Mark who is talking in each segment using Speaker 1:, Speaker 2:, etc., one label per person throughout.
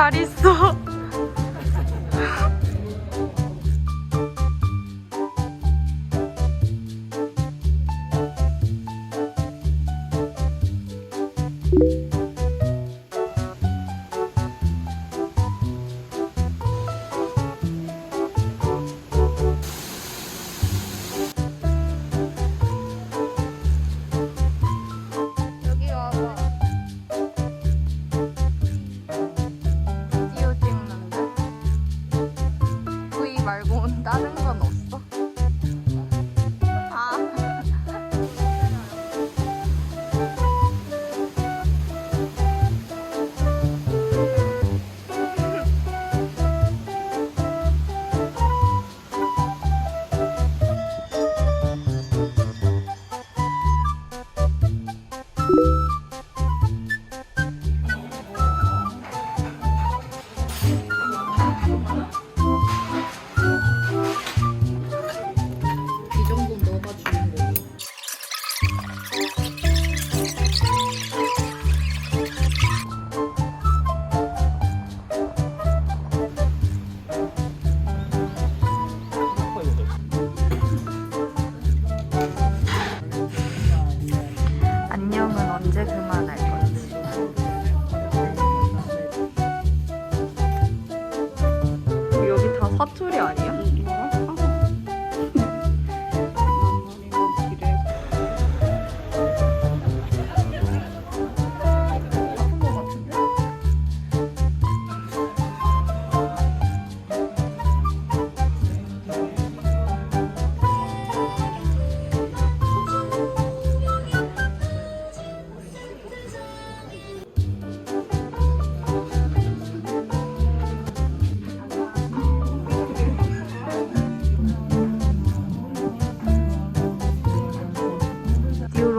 Speaker 1: 잘 있어.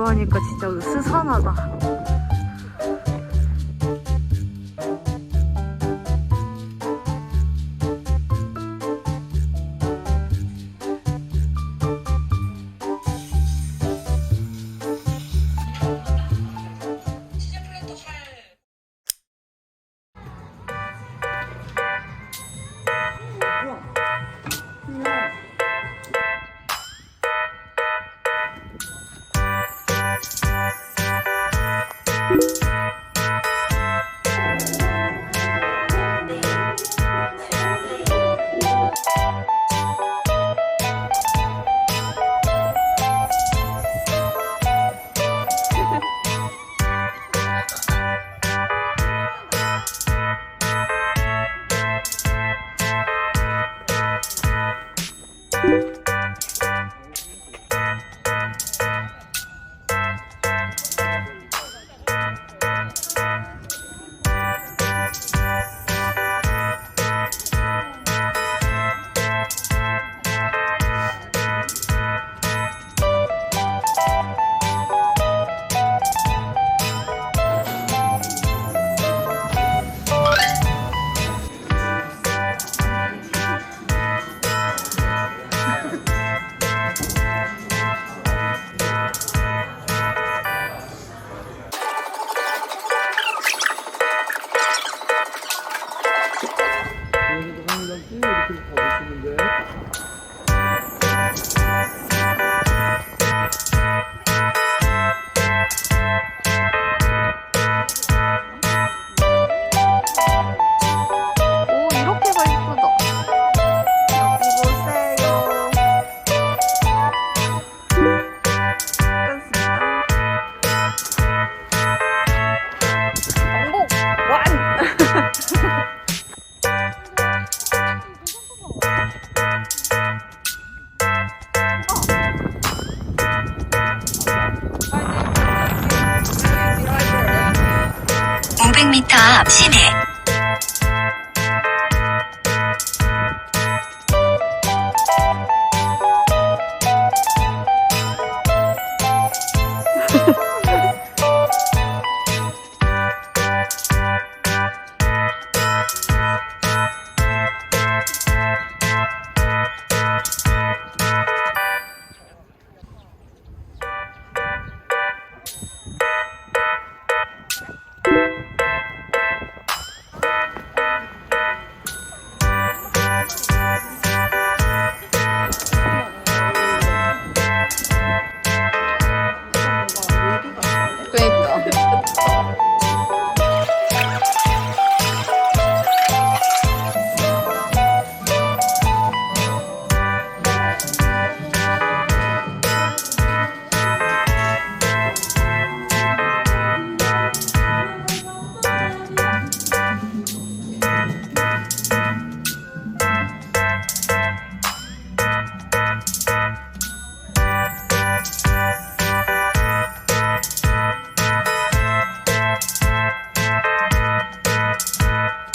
Speaker 1: 좋아하니까 진짜 스산하다.
Speaker 2: Thank you. 500m 앞 시내.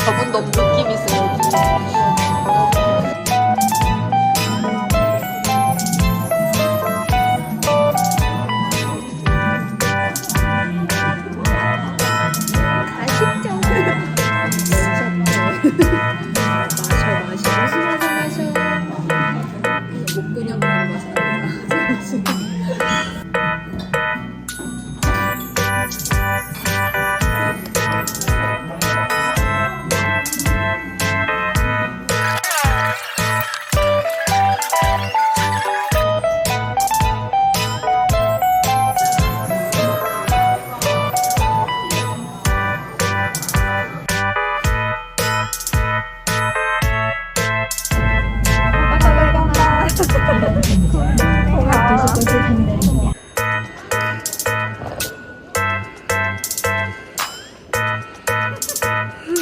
Speaker 1: 저분 너무 느낌 있어요.